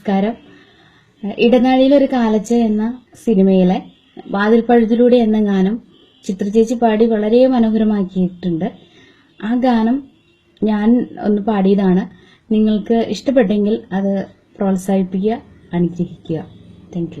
നമസ്കാരം. ഇടനാഴിയിൽ ഒരു കാലച്ച എന്ന സിനിമയിലെ വാതിൽ പഴുതിലൂടെ എന്ന ഗാനം ചിത്രചേച്ചി പാടി വളരെ മനോഹരമാക്കിയിട്ടുണ്ട്. ആ ഗാനം ഞാൻ ഒന്ന് പാടിയതാണ്. നിങ്ങൾക്ക് ഇഷ്ടപ്പെട്ടെങ്കിൽ അത് പ്രോത്സാഹിപ്പിക്കുക അനുഗ്രഹിക്കുക. താങ്ക്